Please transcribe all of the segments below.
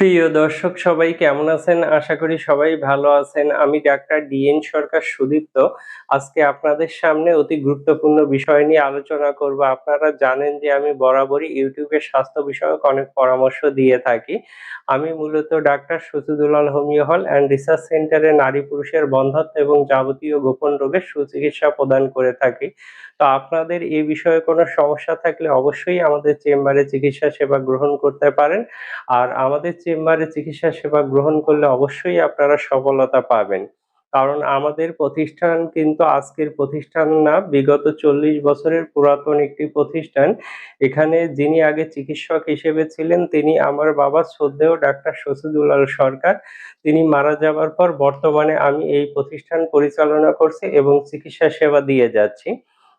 প্রিয় দর্শক, সবাই কেমন আছেন? আশা করি সবাই ভালো আছেন। আমি ডাক্তার ডিএন সরকার সুদীপ্ত। আজকে আপনাদের সামনে অতি গুরুত্বপূর্ণ বিষয় নিয়ে আলোচনা করব। আপনারা জানেন যে আমি বরাবরই এ স্বাস্থ্য বিষয়ক অনেক পরামর্শ দিয়ে থাকি। আমি মূলত doctor Shahidulal homeo hall and research সেন্টারে নারী পুরুষের বন্ধত্ব এবং যাবতীয় গোপন রোগের সুচিকিৎসা প্রদান করে থাকি। তো আপনাদের এ বিষয়ে কোনো সমস্যা থাকলে অবশ্যই আমাদের চেম্বারে চিকিৎসা সেবা গ্রহণ করতে পারেন। আর আমাদের চেম্বারে চিকিৎসা সেবা গ্রহণ করলে অবশ্যই আপনারা সফলতা পাবেন। কারণ আমাদের প্রতিষ্ঠান কিন্তু আজকের প্রতিষ্ঠান না, বিগত ৪০ বছরের পুরাতন একটি প্রতিষ্ঠান। এখানে যিনি আগে চিকিৎসক হিসেবে ছিলেন তিনি আমার বাবা শ্রদ্ধেয় ডাক্তার শহীদুলাল সরকার। তিনি মারা যাবার পর বর্তমানে আমি এই প্রতিষ্ঠান পরিচালনা করছি এবং চিকিৎসা সেবা দিয়ে যাচ্ছি।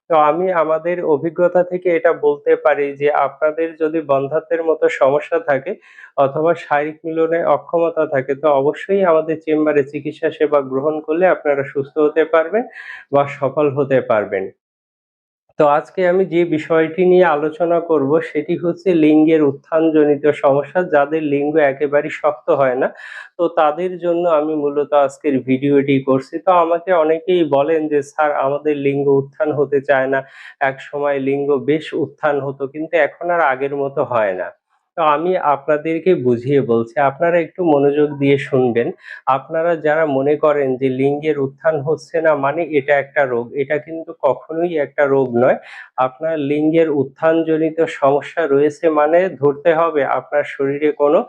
তো আমি আমাদের অভিজ্ঞতা থেকে এটা বলতে পারি যে আপনাদের যদি বন্ধাত্বের মতো সমস্যা থাকে অথবা শারীরিক মিলনে অক্ষমতা থাকে, তো অবশ্যই আমাদের চেম্বারে চিকিৎসা সেবা গ্রহণ করলে আপনারা সুস্থ হতে পারবেন বা সফল হতে পারবেন। তো আজকে আমি যে বিষয়টি নিয়ে আলোচনা করব সেটি হচ্ছে লিঙ্গের উত্থানজনিত সমস্যা, যাদের লিঙ্গ একেবারে শক্ত হয় না। তো তাদের জন্য আমি মূলত আজকের ভিডিওটি করছি। তো আমাকে অনেকেই বলেন যে, স্যার, আমাদের লিঙ্গ উত্থান হতে চায় না। এক সময় লিঙ্গ বেশ উত্থান হতো, কিন্তু এখন আর আগের মতো হয় না। তো আমি আপনাদেরকে বুঝিয়ে বলছি, আপনারা একটু মনোযোগ দিয়ে শুনবেন। আপনারা যারা মনে করেন যে লিঙ্গের উত্থান হচ্ছে না মানে এটা একটা রোগ, এটা কিন্তু কখনোই একটা রোগ নয়। আপনার লিঙ্গের উত্থানজনিত সমস্যা রয়েছে মানে ধরতে হবে আপনার শরীরে কোনো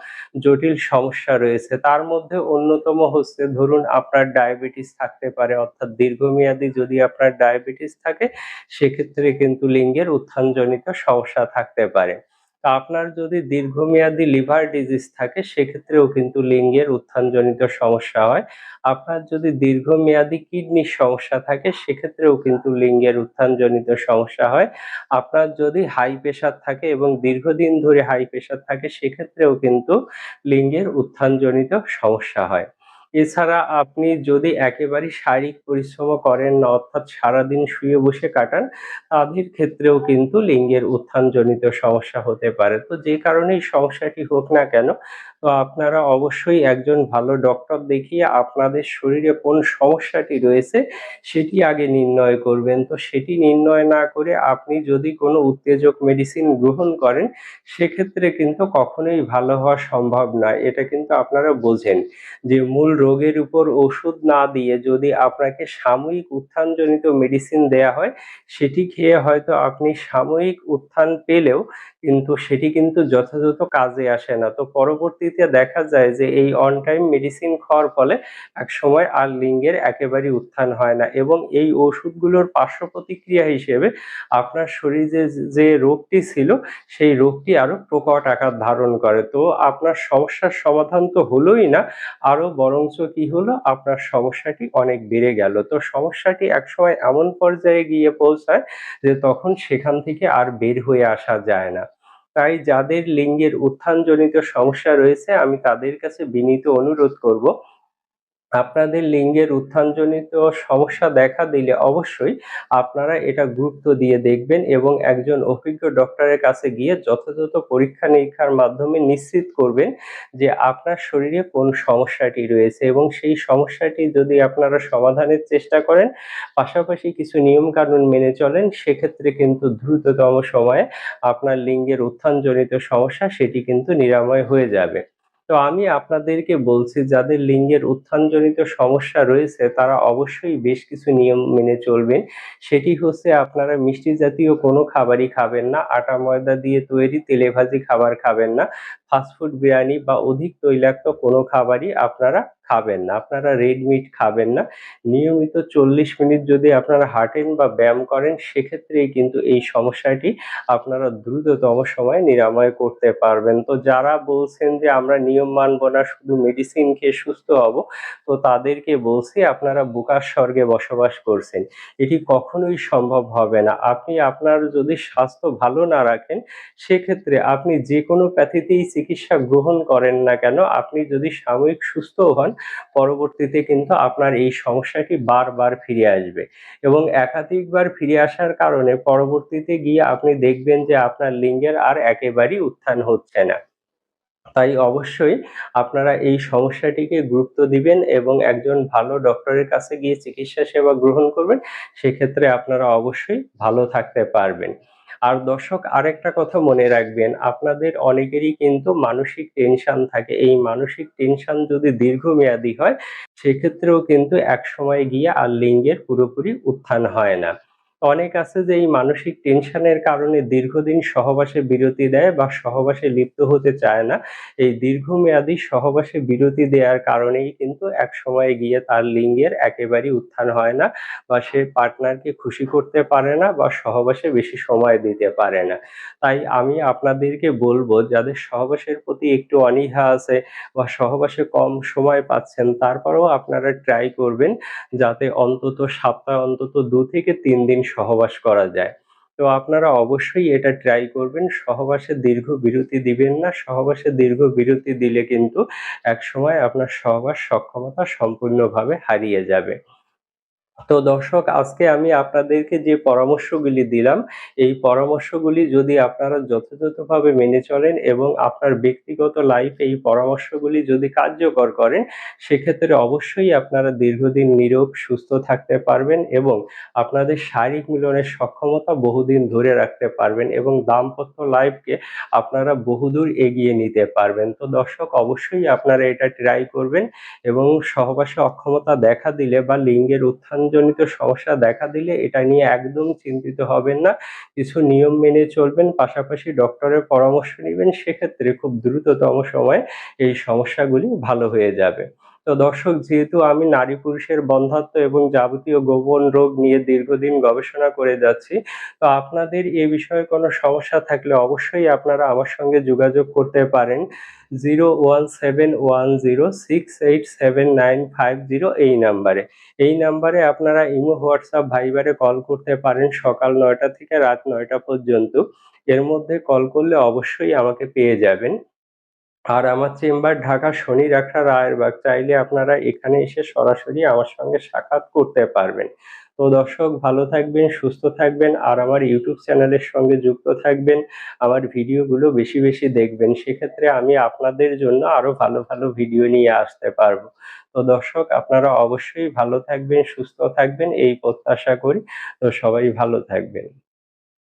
জটিল সমস্যা রয়েছে। তার মধ্যে অন্যতম হচ্ছে ধরুন আপনার ডায়াবেটিস থাকতে পারে অর্থাৎ দীর্ঘমেয়াদী যদি আপনার ডায়াবেটিস থাকে সেক্ষেত্রে কিন্তু লিঙ্গের উত্থানজনিত সমস্যা থাকতে পারে। আপনার যদি দীর্ঘমেয়াদী লিভার ডিজিজ থাকে, সেক্ষেত্রেও কিন্তু লিঙ্গের উত্থানজনিত সমস্যা হয়। আপনার যদি দীর্ঘমেয়াদী কিডনির সমস্যা থাকে, সেক্ষেত্রেও কিন্তু লিঙ্গের উত্থানজনিত সমস্যা হয়। আপনার যদি হাই প্রেশার থাকে এবং দীর্ঘদিন ধরে হাই প্রেশার থাকে, সেক্ষেত্রেও কিন্তু লিঙ্গের উত্থানজনিত সমস্যা হয়। এছাড়া আপনি যদি একেবারে শারীরিক পরিশ্রম করেন না অর্থাৎ সারাদিন শুয়ে বসে কাটান, তাদের ক্ষেত্রেও কিন্তু লিঙ্গের উত্থানজনিত সমস্যা হতে পারে। তো যে কারণেই সমস্যাটি হোক না কেন, তো আপনারা অবশ্যই একজন ভালো ডক্টর দেখিয়ে আপনাদের শরীরে কোন সমস্যাটি রয়েছে সেটি আগে নির্ণয় করবেন। তো সেটি নির্ণয় না করে আপনি যদি কোনো উত্তেজক মেডিসিন গ্রহণ করেন, সেক্ষেত্রে কিন্তু কখনোই ভালো হওয়া সম্ভব নয়। এটা কিন্তু আপনারা বোঝেন যে মূল রোগের উপর ওষুধ না দিয়ে যদি আপনাকে সাময়িক উত্থানজনিত মেডিসিন দেয়া হয়, সেটি খেয়ে হয়তো আপনি সাময়িক উত্থান পেলেও কিন্তু সেটি কিন্তু যথাযথ কাজে আসে না। তো পরবর্তীতে দেখা যায় যে এই অন টাইম মেডিসিন খাওয়ার ফলে একসময় আর লিঙ্গের একেবারে উত্থান হয় না এবং এই ওষুধগুলোর পার্শ্ব প্রতিক্রিয়া হিসেবে আপনার শরীরে যে রোগটি ছিল সেই রোগটি আরও প্রকট আকার ধারণ করে। তো আপনার সমস্যার সমাধান তো হলোই না, আরও বরঞ্চ কি হলো আপনার সমস্যাটি অনেক বেড়ে গেল। তো সমস্যাটি একসময় এমন পর্যায়ে গিয়ে পৌঁছায় যে তখন সেখান থেকে আর বের হয়ে আসা যায় না। তাই যাদের লিঙ্গের উত্থানজনিত সমস্যা রয়েছে আমি তাদের কাছে বিনীত অনুরোধ করব। আপনাদের লিঙ্গের উত্থানজনিত সমস্যা দেখা দিলে অবশ্যই আপনারা এটা গুরুত্ব দিয়ে দেখবেন এবং একজন অভিজ্ঞ ডক্টরের কাছে গিয়ে যথাযথ পরীক্ষা-নিরীক্ষার মাধ্যমে নিশ্চিত করবেন যে আপনার শরীরে কোন সমস্যাটি রয়েছে এবং সেই সমস্যাটি যদি আপনারা সমাধানের চেষ্টা করেন, পাশাপাশি কিছু নিয়ম-কানুন মেনে চলেন সেক্ষেত্রে কিন্তু দ্রুততম সময়ে আপনার লিঙ্গের উত্থানজনিত সমস্যা সেটি কিন্তু নিরাময় হয়ে যাবে। তো আমি আপনাদেরকে বলছি যাদের লিঙ্গের উত্থানজনিত সমস্যা রয়েছে তারা অবশ্যই বেশ কিছু নিয়ম মেনে চলবেন। সেটি হচ্ছে আপনারা মিষ্টি জাতীয় কোনো খাবারই খাবেন না, আটা ময়দা দিয়ে তৈরি তেলেভাজি খাবার খাবেন না, ফাস্টফুড বিরিয়ানি বা অধিক তৈলাক্ত কোনো খাবারই আপনারা খাবেন না। আপনারা রেড মিট খাবেন না। নিয়মিত ৪০ মিনিট যদি আপনারা হাঁটেন বা ব্যায়াম করেন সেক্ষেত্রেই কিন্তু এই সমস্যাটি আপনারা দ্রুততম সময়ে নিরাময় করতে পারবেন। তো যারা বলছেন যে আমরা নিয়ম মানব না শুধু মেডিসিন খেয়ে সুস্থ হব, তো তাদেরকে বলছি আপনারা বোকার স্বর্গে বসবাস করছেন। এটি কখনোই সম্ভব হবে না। আপনি আপনার যদি স্বাস্থ্য ভালো না রাখেন সেক্ষেত্রে আপনি যেকোনো প্যাথিতেই চিকিৎসা গ্রহণ করেন না কেন, আপনি যদি সাময়িক সুস্থ হন, পরবর্তীতে কিন্তু আপনার এই সমস্যাটি বারবার ফিরে আসবে এবং একাধিকবার ফিরে আসার কারণে পরবর্তীতে গিয়ে আপনি দেখবেন যে আপনার লিঙ্গের আর একেবারেই উত্থান হচ্ছে না। তাই অবশ্যই আপনারা এই সমস্যাটিকে গুরুত্ব দিবেন এবং একজন ভালো ডক্টরের কাছে গিয়ে চিকিৎসা সেবা গ্রহণ করবেন, সেক্ষেত্রে আপনারা অবশ্যই ভালো থাকতে পারবেন আর দর্শক, আরেকটা কথা মনে রাখবেন, আপনাদের অনেকেরই কিন্তু মানসিক টেনশন থাকে। এই মানসিক টেনশন যদি দীর্ঘমেয়াদী হয়, সেক্ষেত্রেও কিন্তু একসময় গিয়ে আর লিঙ্গের পুরোপুরি উত্থান হয় না। অনেক আছে যে এই মানসিক টেনশনের কারণে দীর্ঘদিন সহবাসে বিরতি দেয় বা সহবাসে লিপ্ত হতে চায় না। এই দীর্ঘমেয়াদী সহবাসে বিরতি দেওয়ার কারণেই কিন্তু একসময় গিয়ে তার লিঙ্গের একেবারেই উত্থান হয় না বা সে পার্টনারকে খুশি করতে পারে না বা সহবাসে বেশি সময় দিতে পারে না। তাই আমি আপনাদেরকে বলব, যাদের সহবাসের প্রতি একটু অনীহা আছে বা সহবাসে কম সময় পাচ্ছেন, তারপরেও আপনারা ট্রাই করবেন যাতে অন্তত সপ্তাহে অন্তত দু থেকে তিন দিন সহবাস করা যায়। তো আপনারা অবশ্যই এটা ট্রাই করবেন। সহবাসে দীর্ঘ বিরতি দিবেন না। সহবাসে দীর্ঘ বিরতি দিলে কিন্তু একসময় আপনার সহবাস সক্ষমতা সম্পূর্ণভাবে হারিয়ে যাবে। তো দর্শক, আজকে আমি আপনাদেরকে যে পরামর্শগুলি দিলাম, এই পরামর্শগুলি যদি আপনারা যথাযথভাবে মেনে চলেন এবং আপনার ব্যক্তিগত লাইফে এই পরামর্শগুলি যদি কার্যকর করেন, সেক্ষেত্রে অবশ্যই আপনারা দীর্ঘদিন নীরোগ সুস্থ থাকতে পারবেন এবং আপনাদের শারীরিক মিলনের সক্ষমতা বহুদিন ধরে রাখতে পারবেন এবং দাম্পত্য লাইফকে আপনারা বহুদূর এগিয়ে নিতে পারবেন। তো দর্শক, অবশ্যই আপনারা এটা ট্রাই করবেন এবং সহবাসে অক্ষমতা দেখা দিলে বা লিঙ্গের উত্থান জনিত সমস্যা দেখা দিলে এটা নিয়ে একদম চিন্তিত হবেন না। কিছু নিয়ম মেনে চলবেন, পাশাপাশি ডক্টরের পরামর্শ নেবেন, সেক্ষেত্রে খুব দ্রুততম সময়ে এই সমস্যাগুলি ভালো হয়ে যাবে। তো দর্শক, যেহেতু আমি নারী পুরুষের বন্ধাত্ব এবং যাবতীয় গোপন রোগ নিয়ে দীর্ঘদিন গবেষণা করে যাচ্ছি, তো আপনাদের এ বিষয়ে কোনো সমস্যা থাকলে অবশ্যই আপনারা আমার সঙ্গে যোগাযোগ করতে পারেন। Zero one seven one zero six eight seven nine five zero এই নাম্বারে। এই নাম্বারে আপনারা ইমো, হোয়াটসঅ্যাপ, ভাইবারে কল করতে পারেন সকাল নয়টা থেকে রাত নয়টা পর্যন্ত। এর মধ্যে কল করলে অবশ্যই আমাকে পেয়ে যাবেন। আর আমার চেম্বার ঢাকা শনি রাখা রায়েরবাগ চাইলে আপনারা এখানে এসে সরাসরি আমার সঙ্গে সাক্ষাৎ করতে পারবেন। তো দর্শক, ভালো থাকবেন, সুস্থ থাকবেন আর আমার ইউটিউব চ্যানেলের সঙ্গে যুক্ত থাকবেন। আমার ভিডিওগুলো বেশি বেশি দেখবেন। সেক্ষেত্রে আমি আপনাদের জন্য আরও ভালো ভালো ভিডিও নিয়ে আসতে পারব। তো দর্শক, আপনারা অবশ্যই ভালো থাকবেন, সুস্থ থাকবেন, এই প্রত্যাশা করি। তো সবাই ভালো থাকবেন।